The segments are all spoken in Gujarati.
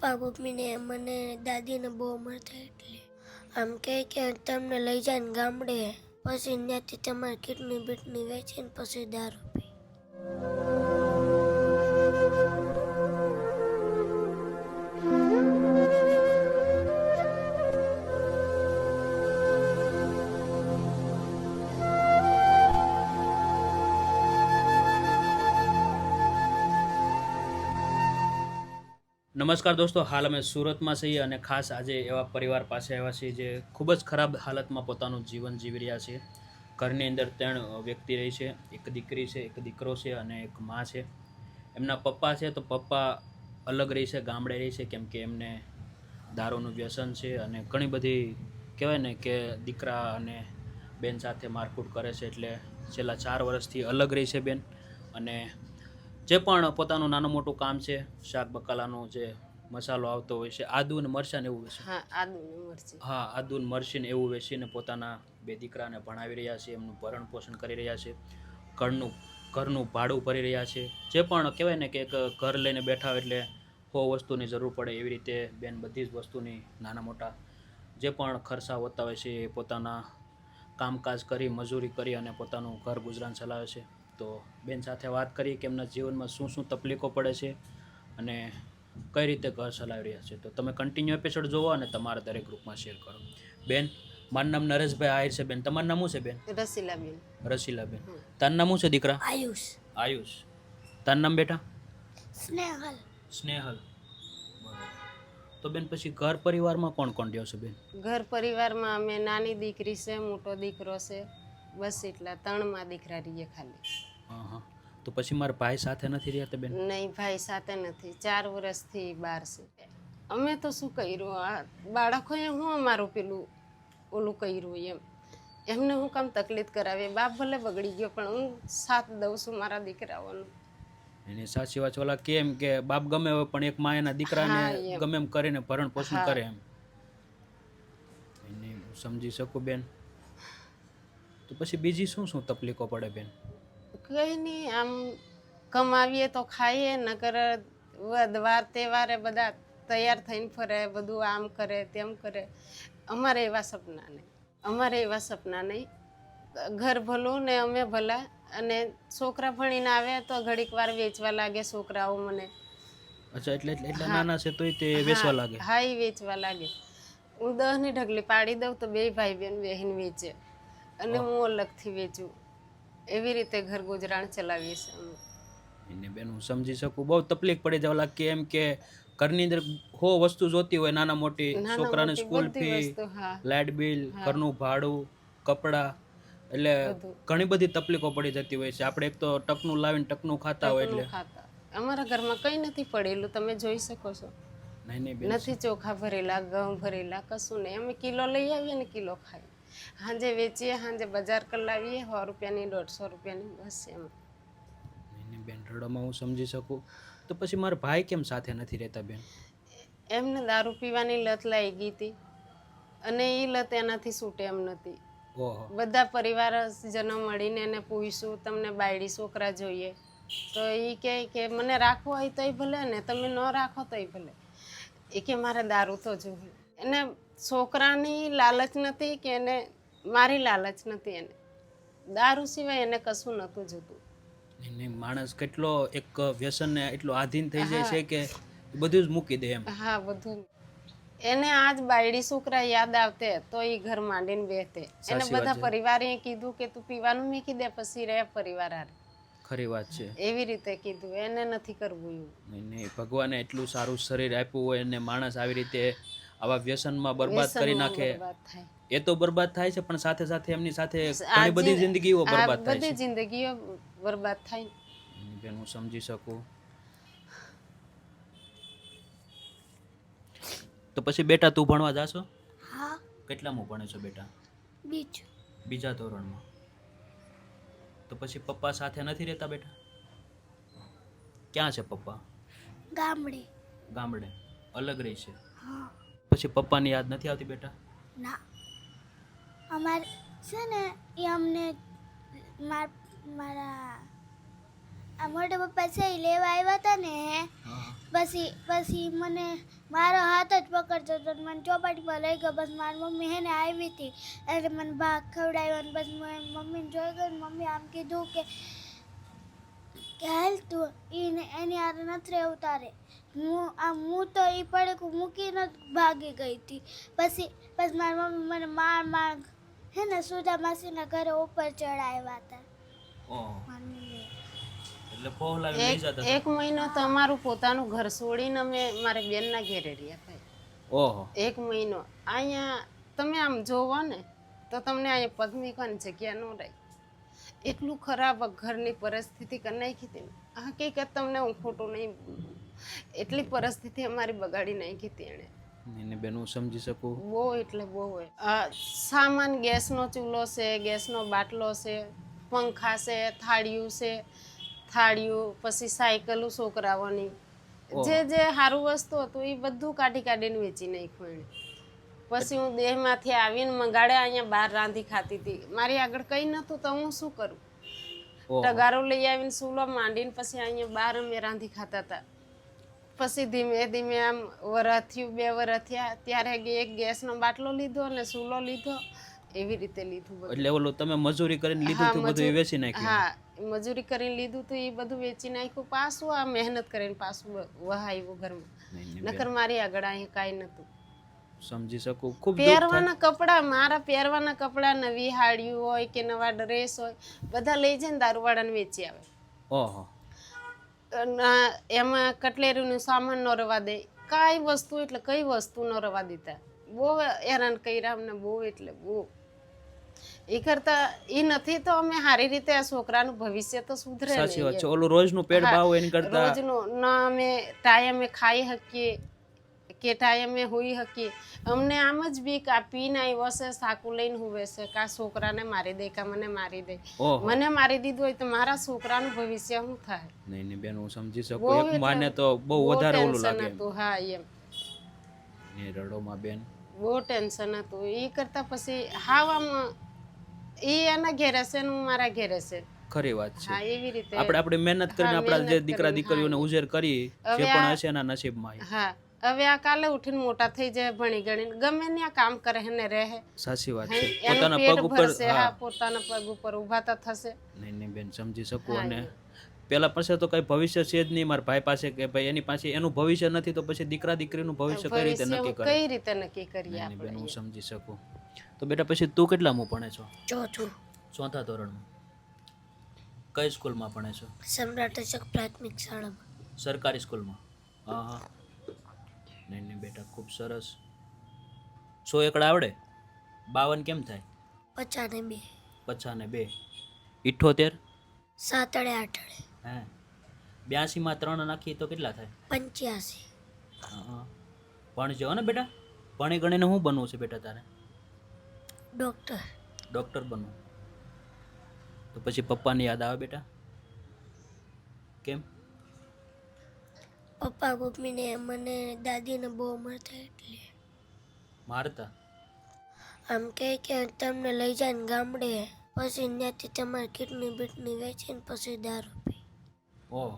પપ્પા, મમ્મીને, મને, દાદીને બહુ મળતા એટલે આમ કહે કે તમને લઈ જાય ને ગામડે, પછી ત્યાંથી તમારે કિડની બીટની વેચીને પછી દારૂ પી. નમસ્કાર દોસ્તો, હાલ અમે સુરતમાં છીએ અને ખાસ આજે એવા પરિવાર પાસે આવ્યા છીએ જે ખૂબ જ ખરાબ હાલતમાં પોતાનું જીવન જીવી રહ્યા છે. ઘરની અંદર ત્રણ વ્યક્તિ રહી છે, એક દીકરી છે, એક દીકરો છે અને એક મા છે. એમના પપ્પા છે તો પપ્પા અલગ રહી છે, ગામડે રહી છે, કેમ કે એમને દારૂનું વ્યસન છે અને ઘણી બધી કહેવાય ને કે દીકરા અને બેન સાથે મારકૂટ કરે છે એટલે છેલ્લા ચાર વર્ષથી અલગ રહી છે બેન અને જે પણ પોતાનું નાનું મોટું કામ છે શાક બકાલાનું જે મસાલો આવતો હોય છે આદુ ને મરચાં ને એવું વેચે. હા આદુની મરચી. હા આદુ ને મરચી ને એવું વેચીને પોતાના બે દીકરાને ભણાવી રહ્યા છે એમનું ભરણ પોષણ કરી રહ્યા છે ઘરનું ઘરનું ભાડું ભરી રહ્યા છે. જે પણ કહેવાય ને કે એક ઘર લઈને બેઠા હોય એટલે હો વસ્તુની જરૂર પડે એવી રીતે બેન બધી જ વસ્તુની નાના મોટા જે પણ ખર્ચા હોતા હોય છે એ પોતાના કામકાજ કરી મજૂરી કરી અને પોતાનું ઘર ગુજરાન ચલાવે છે. તો બેન સાથે વાત કરીએ કે એમના જીવનમાં શું શું તકલીફો પડે છે અને કઈ રીતે ઘર ચલાવી રહ્યા છે. તો તમે કન્ટિન્યુ એપિસોડ જોવો અને તમારા દરેક ગ્રુપમાં શેર કરો. બેન મારું નામ નરેશભાઈ આહિર છે. બેન તમારું નામ શું છે બેન? રસીલાબેન. રસીલાબેન. તારું નામ શું છે દીકરા? આયુષ. આયુષ. તારું નામ બેટા? સ્નેહલ. સ્નેહલ. તો બેન પછી ઘર પરિવારમાં કોણ કોણ રહ્યો છે બેન? ઘર પરિવારમાં અમે નાની દીકરી છે મોટો દીકરો છે. બસ એટલા ત્રણમાં દીકરા રહીએ ખાલી. તો પછી મારા ભાઈ સાથે નથી રહ્યા બેન? નહીં ભાઈ સાથે નથી. ચાર વર્ષથી બહાર છે અમે તો શું કર્યું? આ બાળકોએ હું અમારું પેલું ઓલું કર્યું એમ. એમને હું કામ તકલીફ કરાવી. બાપ ભલે બગડી ગયો પણ હું સાથ દઉં છું મારા દીકરાઓનું. એની સાચી વાત ઓલા કેમ કે બાપ ગમે હોય પણ એક માયાના દીકરાને. ગમે એમ કરીને ભરણ પોષણ કરે એમ. સમજી શકું બેન? તો પછી બીજી શું શું તકલીફો પડે બેન? કઈ નહીં આમ કમાવીએ તો ખાઈએ નકર વાર તહેવારે બધા તૈયાર થઈને ફરે બધું આમ કરે તેમ કરે. અમારે એવા સપના નહીં અમારે એવા સપના નહીં ઘર ભલું ને અમે ભલા અને છોકરા ભણીને આવે તો ઘડીક વાર વેચવા લાગે છોકરાઓ મને. અચ્છા એટલે એટલે નાના છે તોય તે વેચવા લાગે? હા એ વેચવા લાગે. હું દહની ઢગલી પાડી દઉં તો બે ભાઈ બેન બહેન વેચે. અને હું અલગથી વેચું. એવી રીતે ઘર ગુજરાન ચલાવીએ છીએ અમે. એને બેન હું સમજી શકું. બહુ તકલીફ પડી ઓલા કે એમ કે ઘરની અંદર હો વસ્તુ જોતી હોય નાના મોટી છોકરાને સ્કૂલ ફી લાઇટ બિલ ઘરનું ભાડું કપડાં એટલે ઘણી બધી તકલીફો પડી જતી હોય છે. આપણે એક તો ટકનું લાવીને ટકનું ખાતા હોય એટલે. અમારા ઘરમાં કંઈ નથી પડેલું તમે જોઈ શકો છો. નહીં નહીં નથી ચોખા ભરેલા ઘઉં ભરેલા કશું નહીં. અમે કિલો લઈ આવીએ ને કિલો ખાઈએ. સાંજે વેચીએ સાંજે બજાર કરી લાવીએ સો રૂપિયાની દોઢસો રૂપિયાની બસ એમ. એને બેન રડોમાં હું સમજી શકું? તો પછી મારા ભાઈ કેમ સાથે નથી રહેતા બેન? એમને દારૂ પીવાની લત લાગી ગઈ હતી. અને એ લત એનાથી છૂટે એમ નથી. બધા બધા પરિવારજનો મળીને એને પૂછીશું તમને બાયડી છોકરા જોઈએ? તો એ કહે કે મને રાખવો હોય તોય ભલે ને તમે ન રાખો તોય ભલે. એ કે મારે દારૂ તો જોઈએ. એને છોકરાની લાલચ નથી કે એને મારી લાલચ નથી એને. દારૂ સિવાય એને કશું નહોતું જોતું. નહીં માણસ કેટલો એક વ્યસનને એટલો આધીન થઈ જાય છે કે બધું જ મૂકી દે એમ. હા બધું એને આજ બાયડી છોકરા યાદ આવતે તો એ ઘર માંડીને બેહતે. એને બધા પરિવારે કીધું કે તું પીવાનું મૂકી દે પછી રહે પરિવાર હારે. ખરી વાત છે. એવી રીતે કીધું. એને નથી કરવું એવું. નહીં ભગવાને એટલું સારું શરીર આપ્યું હોય અને માણસ આવી રીતે આવા વ્યસનમાં બરબાદ કરી નાખે. એ તો બરબાદ થાય છે પણ સાથે સાથે એમની સાથે ઘણી બધી જિંદગીઓ બરબાદ થાય બધી જિંદગીઓ બરબાદ થાય. બેન હું સમજી શકું? તો પછી બેટા તું ભણવા જાશો? હા. કેટલામાં ભણે છો બેટા? બીજું. બીજા ધોરણમાં. તો પછી પપ્પા સાથે નથી રહેતા બેટા? ક્યાં છે પપ્પા? ગામડે. ગામડે. અલગ રહી છે? હા. પછી પપ્પાની યાદ નથી આવતી બેટા? ના. અમારે છે ને એ અમને માર મારા આ મોટા પપ્પા છે એ લેવા આવ્યા હતા ને પછી પછી મને મારો હાથ જ પકડતો હતો મને ચોપાટીમાં લઈ ગયો બસ મારી મમ્મી હે ને આવી હતી. એટલે મને ભાગ ખવડાવ્યો ને બસ મમ્મીને જોઈ ગયો ને મમ્મી આમ કીધું કે કે હાલ તું એને એની હારે નથી રહેવું તારે હું આમ હું તો એ પડે મૂકીને ભાગી ગઈ હતી. પછી પછી મારી મમ્મી મને માર માર હે ને સુધા માસીના ઘરે ઉપર ચડાવ્યા હતા. એક મહિનો તો અમારું પોતાનું ઘર છોડીને અમે મારે બેનના ઘેરે રહ્યા ભાઈ. ઓહો. એક મહિનો. અહીંયા તમે આમ જોવો ને તો તમને અહીંયા પગ મૂકવાની જગ્યા ન રહી. એટલું ખરાબ ઘરની પરિસ્થિતિ કરી નાખી હતી ને. હકીકત તમને હું ખોટું નહીં. એટલી પરિસ્થિતિ અમારી બગાડી નાખી હતી એણે. એને બેન હું સમજી શકું? બહુ એટલે બહુ હોય. સામાન ગેસનો ચૂલો છે ગેસનો બાટલો છે પંખા છે થાળીયું છે થાળીયું પછી સાયકલો છોકરાઓની. જે જે સારું વસ્તુ હતું એ બધું કાઢી કાઢીને વેચી નાખ્યું એણે. પછી હું દેહમાંથી આવીને મંગાડે અહીંયા બહાર રાંધી ખાતી હતી. મારી આગળ કંઈ નહોતું તો હું શું કરું? ટગારો લઈ આવીને સૂલો માંડીને પછી અહીંયા બહાર અમે રાંધી ખાતા હતા. પછી ધીમે ધીમે આમ વરસ થયું બે વરસ થયા. ત્યારે એક ગેસનો બાટલો લીધો અને સૂલો લીધો. એવી રીતે લીધું બધું. એટલે ઓલું તમે મજૂરી કરીને લીધું હતું બધું વેચી નાખ્યું? હા મજૂરી કરીને લીધું તો એ બધું વેચી નાખ્યું. પાછું આ મહેનત કરીને પાછું વહાવ્યું ઘરમાં. નકર મારી આગળ અહીં કાંઈ નતું સમજી શકું. ખૂબ પહેરવાના કપડાં મારા પહેરવાના કપડાં નવી હાડિયું હોય કે નવા ડ્રેસ હોય બધા લઈ જઈને દારૂવાળાને વેચી આવે. ઓહો. એમાં કટલેરીનું સામાન ન રવા દે. કાંઈ વસ્તુ એટલે કઈ વસ્તુ ન રવા દેતા. બહુ હેરાન કર્યા અમને બહુ એટલે બહુ. એ કરતા એ નથી તો અમે સારી રીતે આ છોકરાનું ભવિષ્ય તો સુધરે સાચી વાત છે. ઓલું રોજનું પેટ ભાવ એની કરતા રોજનું. ના અમે ટાઈમે ખાઈ શકીએ. કે ટાઈમે હોઈ શકીએ અમને આમ જ બીક આપીને પીને આવ્યો છે સાકુ લઈને હુવે છે કા છોકરાને મારી દે કા મને મારી દે. મને મારી દીધું હોય તો મારા છોકરાનું ભવિષ્ય શું થાય? નહીં નહીં બેન હું સમજી શકું. એક માને તો બહુ વધારે ઓલું લાગે હતું હા એમ. ને રડોમાં બેન. બહુ ટેન્શન હતું. એ કરતા પછી હાવ આમ એ એના ઘેરે છે ને હું મારા ઘેરે છે. ખરી વાત છે. હા એવી રીતે. આપણે આપણી મહેનત કરીને આપણા જે દીકરા દીકરીઓને ઉજેર કરી જે પણ હશે એના નસીબમાં હા. હવે આ કાલે ઉઠીને મોટા થઈ જાય ભણી ગણીને. ગમે ત્યાં કામ કરે ને રહે. સાચી વાત છે. પોતાના પગ ઉપર હા. પોતાના પગ ઉપર ઊભા તો થશે. નહીં નહીં બેન સમજી શકું અને પેલા પાસે તો કઈ ભવિષ્ય છે જ નહીં મારા ભાઈ પાસે કે ભાઈ એની પાસે એનું ભવિષ્ય નથી તો પછી દીકરા દીકરીનું ભવિષ્ય કઈ રીતે નક્કી કરે? કઈ રીતે નક્કી કરીએ નહીં, બેન હું સમજી શકું. તો બેટા પછી તું કેટલામું ભણે છો? ચોથું ચોથા ધોરણમાં. કઈ સ્કૂલમાં ભણે છો? સમ્રાટ અશોક પ્રાથમિક શાળામાં. સરકારી સ્કૂલમાં. હા હા. નહીં નહીં બેટા ખૂબ સરસ. સો એકડ આવડે? બાવન કેમ થાય? પચાને બે. પચાસ ને બે. ઇઠ્ઠોતેર? સાતડે આઠડે. હે. બ્યાસીમાં ત્રણ નાખીએ તો કેટલા થાય? પંચ્યાસી. ભણજો ને બેટા? ભણી ગણીને શું બનવું છે બેટા તારે? ડૉક્ટર. ડૉક્ટર બનવું. તો પછી પપ્પાની યાદ આવે બેટા? કેમ? પપ્પા મમ્મીને મને દાદીને બહુ મારતા એટલે. મારતા? આમ કહે કે તમને લઈ જાય ને ગામડે પછી ત્યાંથી તમારી કિડની બીટની વેચીને પછી દારૂ પી. ઓહ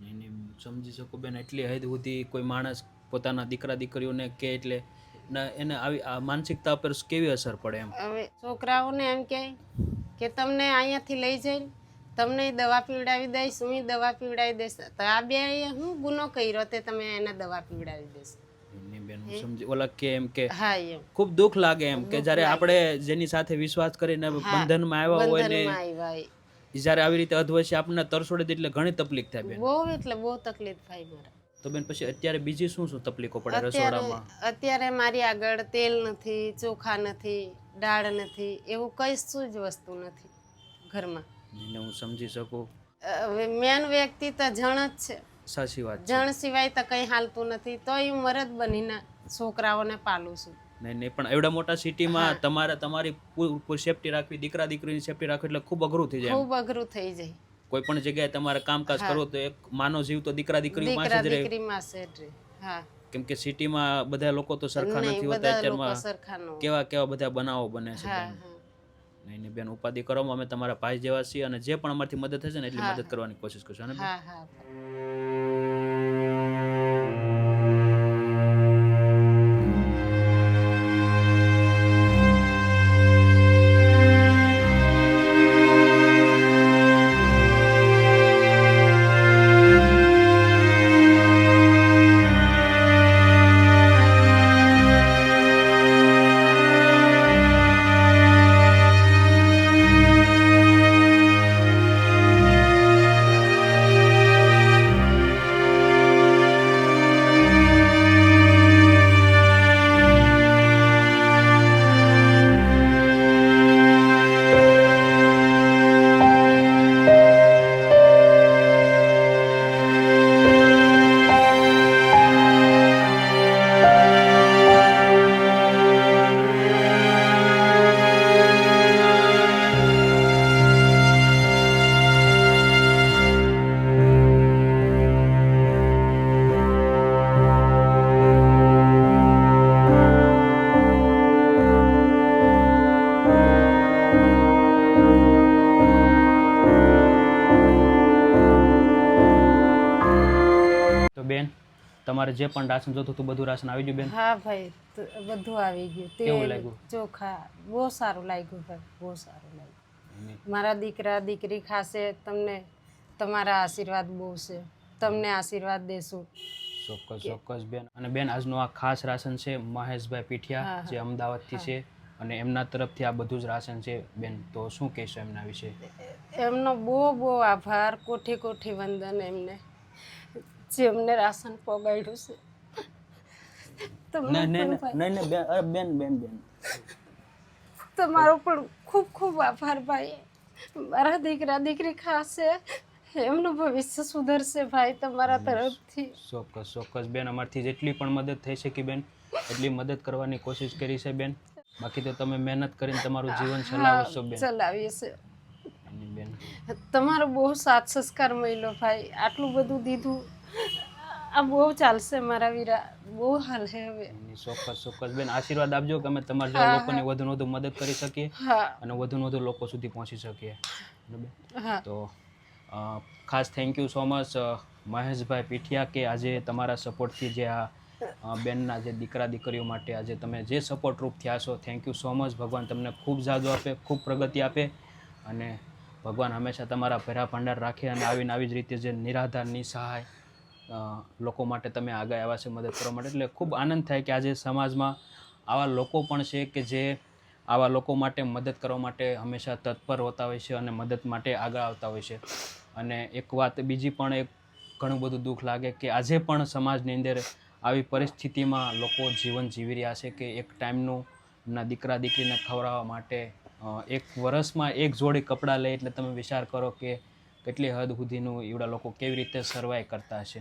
નહીં નહીં સમજી શકું બેન એટલી હદ સુધી કોઈ માણસ પોતાના દીકરા દીકરીઓને કે એટલે ને એને આવી આ માનસિકતા પર કેવી અસર પડે એમ? હવે છોકરાઓને એમ કહે કે તમને અહીંયાથી લઈ જઈને તમને દવા પીવડાવી દઈશ હું દવા પીવડાવી દઈશ. તો આ બે હું ગુનો કર્યો તે તમે એને દવા પીવડાવી દેશો ઓલા કે એમ કે હા એમ. ખૂબ દુઃખ લાગે એમ કે જ્યારે આપણે જેની સાથે વિશ્વાસ કરીને બંધનમાં આવ્યા હોય ને જ્યારે આવી રીતે અધવશ્ય આપણને તરસોડે એટલે ઘણી તકલીફ થાય બેન. બહુ એટલે બહુ તકલીફ થાય મારા. તો બેન પછી અત્યારે બીજી શું શું તકલીફો પડે રસોડામાં? અત્યારે મારી આગળ તેલ નથી ચોખા નથી દાળ નથી એવું કઈ શું જ વસ્તુ નથી ઘરમાં. એને હું સમજી શકું? હવે મેન વ્યક્તિ તો જણ જ છે. સાચી વાત છે. જણ સિવાય તો કંઈ હાલતું નથી. તોય હું મરદ બનીને છોકરાઓને પાલું છું. નહીં નહીં પણ એવડા મોટા સિટીમાં તમારે તમારી સેફટી રાખવી દીકરા દીકરીની સેફટી રાખવી એટલે ખૂબ અઘરું થઈ જાય ખૂબ અઘરું થઈ જાય. કોઈ પણ જગ્યાએ તમારે કામકાજ કરવો તો એક માનવ જીવ તો દીકરા દીકરી પાસે જ રહે. હા. કેમ કે સિટીમાં બધા લોકો તો સરખા નથી હોતા અત્યારમાં. કેવા કેવા બધા બનાવો બને છે નહીં નહીં બેન ઉપાધિ કરો અમે તમારા ભાઈ જેવા છીએ અને જે પણ અમારથી મદદ થશે ને એટલી મદદ કરવાની કોશિશ કરશું અને હા હા. તમારે જે પણ રાશન જોતું હતું બધું રાશન આવી ગયું બેન? હા ભાઈ બધું આવી ગયું. કેવું તેલ લાગ્યું? ચોખા બહુ સારું લાગ્યું ભાઈ બહુ સારું લાગ્યું. મારા દીકરા દીકરી ખાશે તમને તમારા આશીર્વાદ બહુ છે. તમને આશીર્વાદ દેશું. ચોક્કસ ચોક્કસ બેન. અને બેન આજનું આ ખાસ રાશન છે મહેશભાઈ પીઠિયા. જે અમદાવાદથી છે અને એમના તરફથી આ બધું જ રાશન છે. બેન તો શું કહેશો એમના વિશે? એમનો બહુ બહુ આભાર. કોઠી કોઠી વંદન એમને. જે અમને રાશન પોગાડ્યું છે. તમને નહીં નહીં પણ ભાઈ, નહીં નહીં બેન અરે બેન બેન બેન. તમારો પણ ખૂબ ખૂબ આભાર ભાઈ. મારા દીકરા દીકરી ખાશે એમનું ભવિષ્ય સુધરશે ભાઈ તમારા તરફથી. ચોક્કસ ચોક્કસ બેન. અમારથી જેટલી પણ મદદ થઈ શકી બેન એટલી મદદ કરવાની કોશિશ કરી છે બેન. બાકી તો તમે મહેનત કરીને તમારું જીવન ચલાવશો બેન. ચલાવીએ છે બેન. તમારો બહુ સાથ સંસ્કાર મળ્યો ભાઈ. આટલું બધું દીધું. આ બહુ ચાલશે મારા વીરા. બહુ હાલ હે હવે. ચોક્કસ ચોક્કસ. બેન આશીર્વાદ આપજો કે અમે તમારા જેવા લોકોને વધુ ને વધુ મદદ કરી શકીએ અને વધુ ને વધુ લોકો સુધી પહોંચી શકીએ. તો ખાસ thank you so much Maheshbhai Pithiya કે આજે તમારા સપોર્ટથી જે આ બેનના જે દીકરા દીકરીઓ માટે આજે તમે જે સપોર્ટ રૂપ થયા છો થેન્ક યુ સો મચ ભગવાન તમને ખૂબ જાદુ આપે ખૂબ પ્રગતિ આપે અને ભગવાન હંમેશા તમારા ભેરા ભંડાર રાખે અને આવીને આવી જ રીતે જે નિરાધાર નિસહાય લોકો માટે તમે આગળ આવ્યા છે, મદદ કરવા માટે. એટલે ખૂબ આનંદ થાય કે આજે સમાજમાં આવા લોકો પણ છે કે જે આવા લોકો માટે મદદ કરવા માટે હંમેશા તત્પર હોતા હોય છે અને મદદ માટે આગળ આવતા હોય છે. અને એક વાત બીજી પણ એક ઘણું બધું દુઃખ લાગે કે આજે પણ સમાજની અંદર આવી પરિસ્થિતિમાં લોકો જીવન જીવી રહ્યા છે કે એક ટાઈમનું એમના દીકરા દીકરીને ખવડાવવા માટે એક વર્ષમાં એક જોડી કપડાં લે એટલે તમે વિચાર કરો કે કેટલી હદ સુધીનું એવડા લોકો કેવી રીતે સર્વાઈવ કરતા હશે.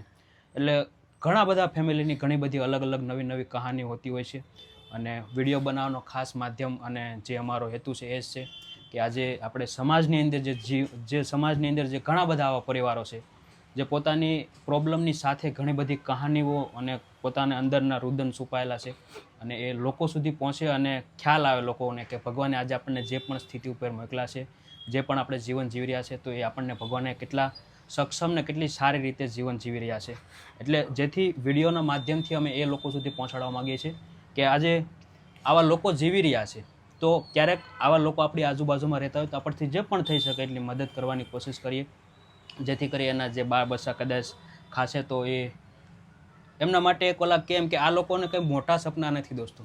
એટલે ઘણા બધા ફેમિલીની ઘણી બધી અલગ અલગ નવી નવી કહાની હોતી હોય છે. અને વીડિયો બનાવવાનો ખાસ માધ્યમ અને જે અમારો હેતુ છે એ જ છે કે આજે આપણે સમાજની અંદર જે જીવ, જે સમાજની અંદર જે ઘણા બધા આવા પરિવારો છે, જે પોતાની પ્રોબ્લમની સાથે ઘણી બધી કહાનીઓ અને પોતાના અંદરના રુદન છુપાયેલા છે અને એ લોકો સુધી પહોંચે અને ખ્યાલ આવે લોકોને કે ભગવાને આજે આપણને જે પણ સ્થિતિ ઉપર મોકલા છે, જે પણ આપણે જીવન જીવી રહ્યા છે, તો એ આપણને ભગવાને કેટલા સક્ષમ ને કેટલી સારી રીતે જીવન જીવી રહ્યા છે. એટલે જેથી વિડીયોના માધ્યમથી અમે એ લોકો સુધી પહોંચાડવા માગીએ છીએ કે આજે આવા લોકો જીવી રહ્યા છે, તો ક્યારેક આવા લોકો આપણી આજુબાજુમાં રહેતા હોય તો આપણથી જે પણ થઈ શકે એટલી મદદ કરવાની કોશિશ કરીએ. જેથી કરી એના જે બાળ બચ્ચા કદાચ ખાશે તો એ એમના માટે એક ઓલા કેમ કે આ લોકોને કંઈ મોટા સપના નથી દોસ્તો.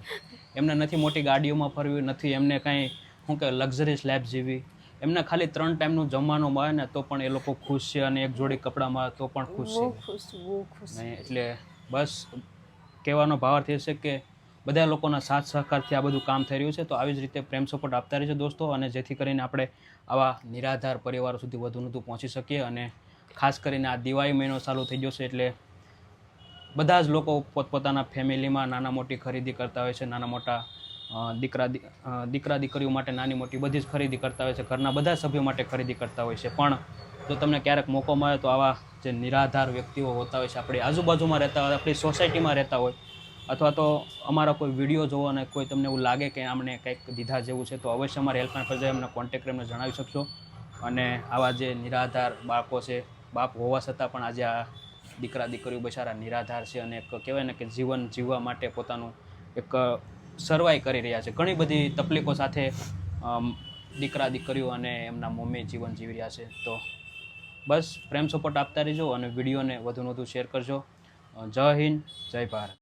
એમને નથી મોટી ગાડીઓમાં ફરવી, નથી એમને કાંઈ શું કે લક્ઝરીસ લાઈફ જીવી એમને ખાલી ત્રણ ટાઈમનું જમવાનું મળે ને તો પણ એ લોકો ખુશ છે અને એક જોડી કપડાં મળે તો પણ ખુશ છે. એટલે બસ કહેવાનો ભાવાર્થ એ છે કે બધા લોકોના સાથ સહકારથી આ બધું કામ થઈ રહ્યું છે. તો આવી જ રીતે પ્રેમ સપોર્ટ આપતા રહેજો દોસ્તો અને જેથી કરીને આપણે આવા નિરાધાર પરિવારો સુધી વધુ વધુ પહોંચી શકીએ અને ખાસ કરીને આ દિવાળી મહિનો ચાલુ થઈ ગયો છે એટલે બધા જ લોકો પોતપોતાના ફેમિલીમાં નાના મોટી ખરીદી કરતા હોય છે નાના મોટા દીકરા દીકરા દીકરીઓ માટે નાની મોટી બધી જ ખરીદી કરતા હોય છે. ઘરના બધા સભ્યો માટે ખરીદી કરતા હોય છે. પણ જો તમને ક્યારેક મોકો મળે તો આવા જે નિરાધાર વ્યક્તિઓ હોતા હોય છે, આપણી આજુબાજુમાં રહેતા હોય, આપણી સોસાયટીમાં રહેતા હોય, અથવા તો અમારા કોઈ વીડિયો જોવો અને કોઈ તમને એવું લાગે કે આમને કંઈક દીધા જેવું છે, તો અવશ્ય અમારા હેલ્પલાઇન પર જઈ અમને કોન્ટેક્ટ કરીને જણાવી શકશો. અને આવા જે નિરાધાર બાળકો છે, બાપ હોવા છતાં પણ આજે આ દીકરા દીકરીઓ બચારા નિરાધાર છે અને એક કહેવાય ને કે જીવન જીવવા માટે પોતાનું એક સર્વાઈ કરી રહ્યા છે. ઘણી બધી તકલીફો સાથે દીકરા દીકરીઓ અને એમના મમ્મી જીવન જીવી રહ્યા છે. તો બસ, પ્રેમ સપોર્ટ આપતા રહેજો અને વિડીયોને વધુને વધુ શેર કરજો. જય હિન્દ, જય ભારત.